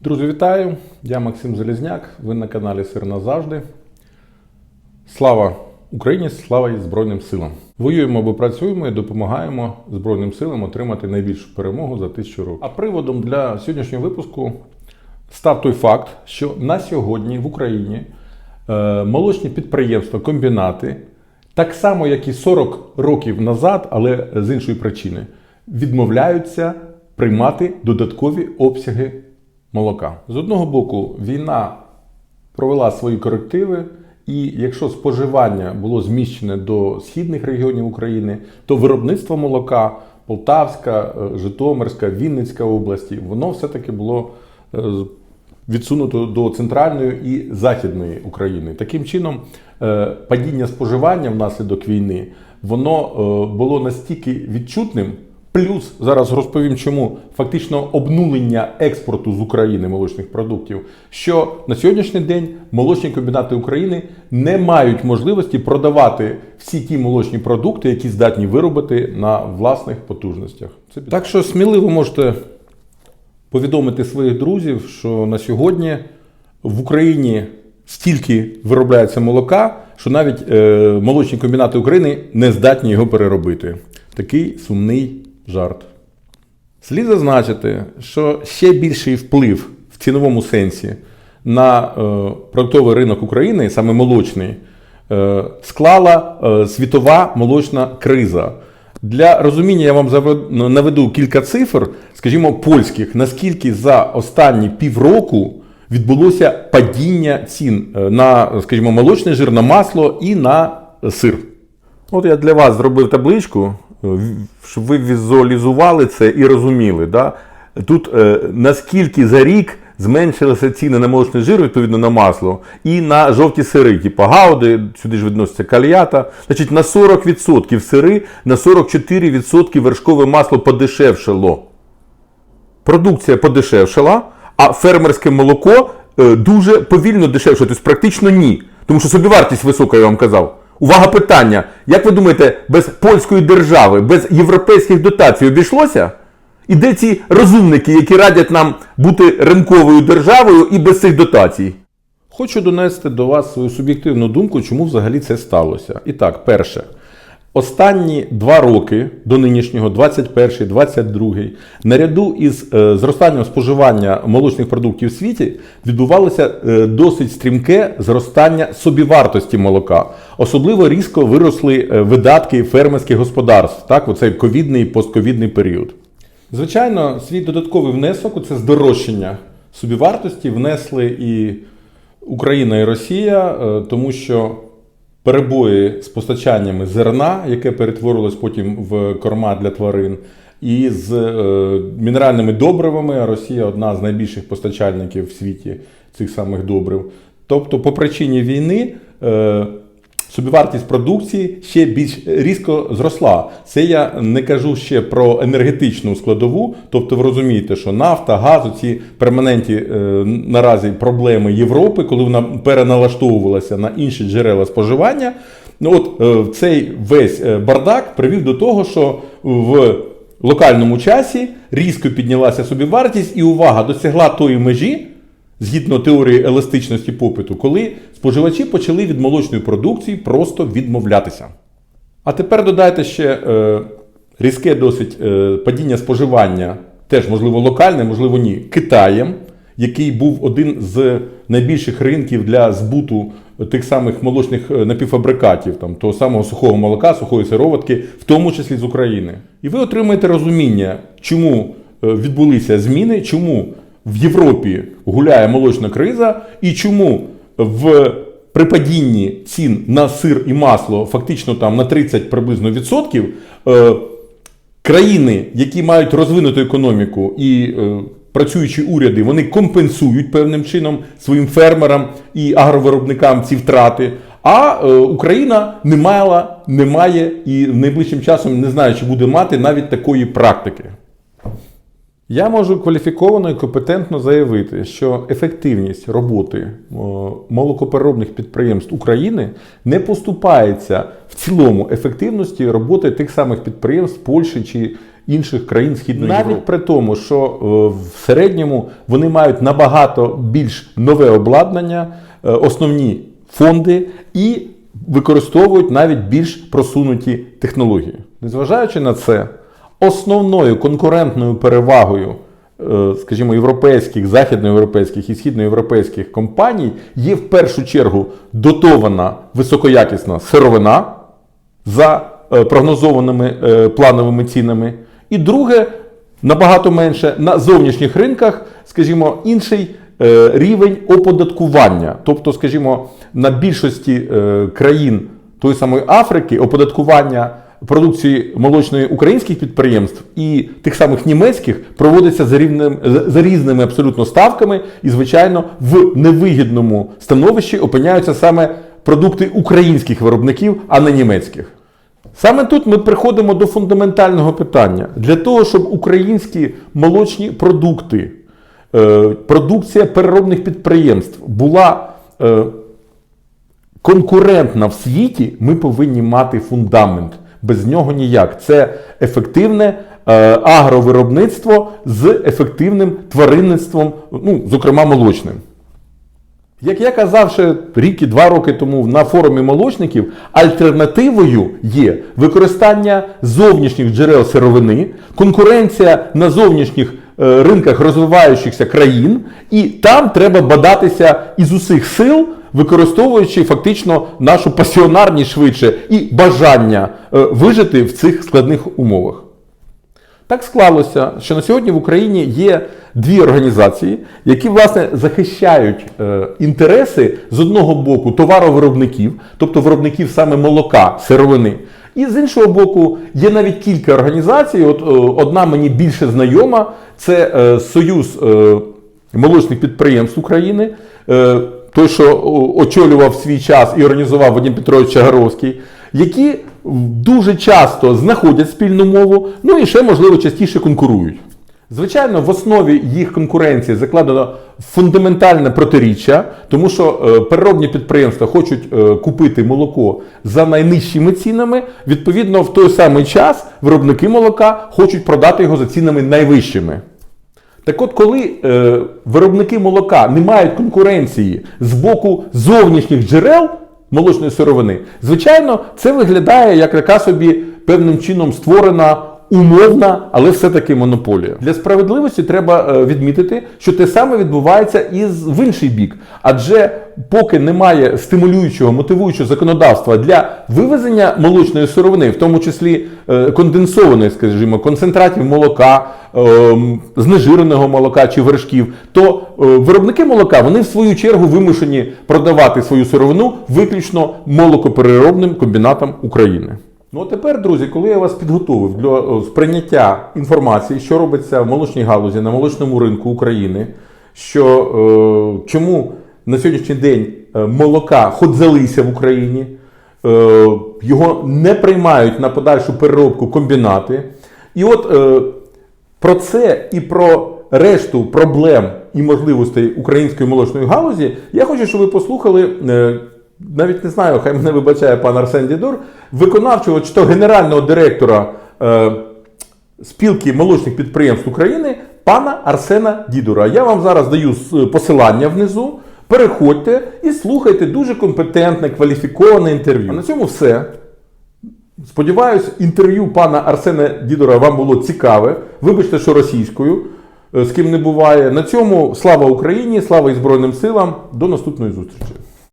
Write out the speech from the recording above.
Друзі, вітаю! Я Максим Залізняк. Ви на каналі Сир назавжди. Слава Україні! Слава і Збройним силам! Воюємо або працюємо і допомагаємо Збройним силам отримати найбільшу перемогу за тисячу років. А приводом для сьогоднішнього випуску став той факт, що на сьогодні в Україні е, молочні підприємства, комбінати, так само як і 40 років назад, але з іншої причини, відмовляються приймати додаткові обсяги молока. З одного боку, війна провела свої корективи, і якщо споживання було зміщене до східних регіонів України, то виробництво молока Полтавська, е, Житомирська, Вінницька області, воно все-таки було е, відсунуто до центральної і західної України. Таким чином, е, падіння споживання внаслідок війни воно було настільки відчутним. Плюс зараз розповім, чому фактично обнулення експорту з України молочних продуктів, що на сьогоднішній день молочні комбінати України не мають можливості продавати всі ті молочні продукти, які здатні виробити на власних потужностях. Це так що сміливо можете повідомити своїх друзів, що на сьогодні в Україні стільки виробляється молока, що навіть е, молочні комбінати України не здатні його переробити. Такий сумний жарт. Слід зазначити, що ще більший вплив в ціновому сенсі на е, продуктовий ринок України, саме молочний, е, склала е, світова молочна криза. Для розуміння я вам наведу кілька цифр, скажімо, польських, наскільки за останні півроку відбулося падіння цін на, скажімо, молочний жир, на масло і на сир. От я для вас зробив табличку, щоб ви візуалізували це і розуміли. Да? Тут е, наскільки за рік зменшилися ціни на молочний жир, відповідно на масло, і на жовті сири, типу гауди, сюди ж відноситься кальята. Значить, на 40% сири, на 44% вершкове масло подешевшало. Продукція подешевшала, а фермерське молоко е, дуже повільно дешевше, тобто практично ні. Тому що собівартість висока, я вам казав. Увага питання. Як ви думаєте, без польської держави, без європейських дотацій обійшлося? І де ці розумники, які радять нам бути ринковою державою і без цих дотацій? Хочу донести до вас свою суб'єктивну думку, чому взагалі це сталося. І так, перше. Останні два роки до нинішнього, 21, 22, наряду із е, зростанням споживання молочних продуктів в світі відбувалося е, досить стрімке зростання собівартості молока. Особливо різко виросли е, видатки фермерських господарств, так, у цей ковідний і постковідний період. Звичайно, свій додатковий внесок у це здорожчання собівартості внесли і Україна і Росія, тому що перебої з постачаннями зерна, яке перетворилось потім в корма для тварин, і з е, мінеральними добривами. Росія одна з найбільших постачальників в світі цих самих добрив. Тобто, по причині війни. е, Собівартість продукції ще більш різко зросла. Це я не кажу ще про енергетичну складову. Тобто, ви розумієте, що нафта, газ, ці перманентні е, наразі проблеми Європи, коли вона переналаштовувалася на інші джерела споживання. Ну от е, цей весь е, бардак привів до того, що в локальному часі різко піднялася собівартість, і увага досягла тої межі згідно теорії еластичності попиту, коли споживачі почали від молочної продукції просто відмовлятися. А тепер додайте ще е, різке досить е, падіння споживання, теж можливо локальне, можливо, ні, Китаєм, який був один з найбільших ринків для збуту тих самих молочних е, напівфабрикатів, там, того самого сухого молока, сухої сироватки, в тому числі з України. І ви отримаєте розуміння, чому е, відбулися зміни, чому в Європі гуляє молочна криза, і чому в при падінні цін на сир і масло фактично там на 30 приблизно відсотків. Е, країни, які мають розвинуту економіку і е, працюючі уряди, вони компенсують певним чином своїм фермерам і агровиробникам ці втрати. А е, Україна не мала, не має і найближчим часом не знаю, чи буде мати навіть такої практики. Я можу кваліфіковано і компетентно заявити, що ефективність роботи молокопереробних підприємств України не поступається в цілому ефективності роботи тих самих підприємств Польщі чи інших країн Східної Навіть Європи. при тому, що в середньому вони мають набагато більш нове обладнання, е, основні фонди і використовують навіть більш просунуті технології. Незважаючи на це, основною конкурентною перевагою, е, скажімо, європейських, західноєвропейських і східноєвропейських компаній є в першу чергу дотована високоякісна сировина за е, прогнозованими е, плановими цінами. І друге, набагато менше на зовнішніх ринках, скажімо, інший рівень оподаткування. Тобто, скажімо, на більшості країн тої самої Африки оподаткування продукції молочної українських підприємств і тих самих німецьких проводиться за, рівнем, за- за різними абсолютно ставками, і, звичайно, в невигідному становищі опиняються саме продукти українських виробників, а не німецьких. Саме тут ми приходимо до фундаментального питання. Для того, щоб українські молочні продукти, е, продукція переробних підприємств була е, конкурентна в світі, ми повинні мати фундамент. Без нього ніяк. Це ефективне е, агровиробництво з ефективним тваринництвом, ну, зокрема молочним. Як я казав ще рік і два роки тому на форумі молочників, альтернативою є використання зовнішніх джерел сировини, конкуренція на зовнішніх е, ринках розвиваючихся країн, і там треба бадатися із усіх сил, використовуючи фактично нашу пасіонарність швидше і бажання е, вижити в цих складних умовах. Так склалося, що на сьогодні в Україні є дві організації, які власне захищають е, інтереси з одного боку товаровиробників, тобто виробників саме молока, сировини. І з іншого боку, є навіть кілька організацій. От е, одна мені більше знайома, це Союз молочних підприємств України. Той, що очолював свій час і організував Вадим Петрович Чагаровський, які дуже часто знаходять спільну мову, ну і ще, можливо, частіше конкурують. Звичайно, в основі їх конкуренції закладено фундаментальне протиріччя, тому що е, переробні підприємства хочуть е, купити молоко за найнижчими цінами. Відповідно, в той самий час виробники молока хочуть продати його за цінами найвищими. Так от, коли е, виробники молока не мають конкуренції з боку зовнішніх джерел молочної сировини, звичайно, це виглядає як така собі певним чином створена умовна, але все-таки монополія. Для справедливості треба е, відмітити, що те саме відбувається і в інший бік. Адже поки немає стимулюючого, мотивуючого законодавства для вивезення молочної сировини, в тому числі е, конденсованої, скажімо, концентратів молока, ем, знежиреного молока чи вершків, то е, виробники молока вони в свою чергу вимушені продавати свою сировину виключно молокопереробним комбінатам України. Ну а тепер, друзі, коли я вас підготовив для е, сприйняття інформації, що робиться в молочній галузі на молочному ринку України, що е, чому на сьогоднішній день е, молока ходзалися в Україні, е, його не приймають на подальшу переробку комбінати. І от е, про це і про решту проблем і можливостей української молочної галузі я хочу, щоб ви послухали. е, Навіть не знаю, хай мене вибачає пан Арсен Дідур, виконавчого чи то генерального директора е, спілки молочних підприємств України пана Арсена Дідура. Я вам зараз даю посилання внизу. Переходьте і слухайте дуже компетентне, кваліфіковане інтерв'ю. А на цьому все. Сподіваюсь, інтерв'ю пана Арсена Дідора вам було цікаве. Вибачте, що російською, е, з ким не буває. На цьому слава Україні, слава і Збройним силам. До наступної зустрічі.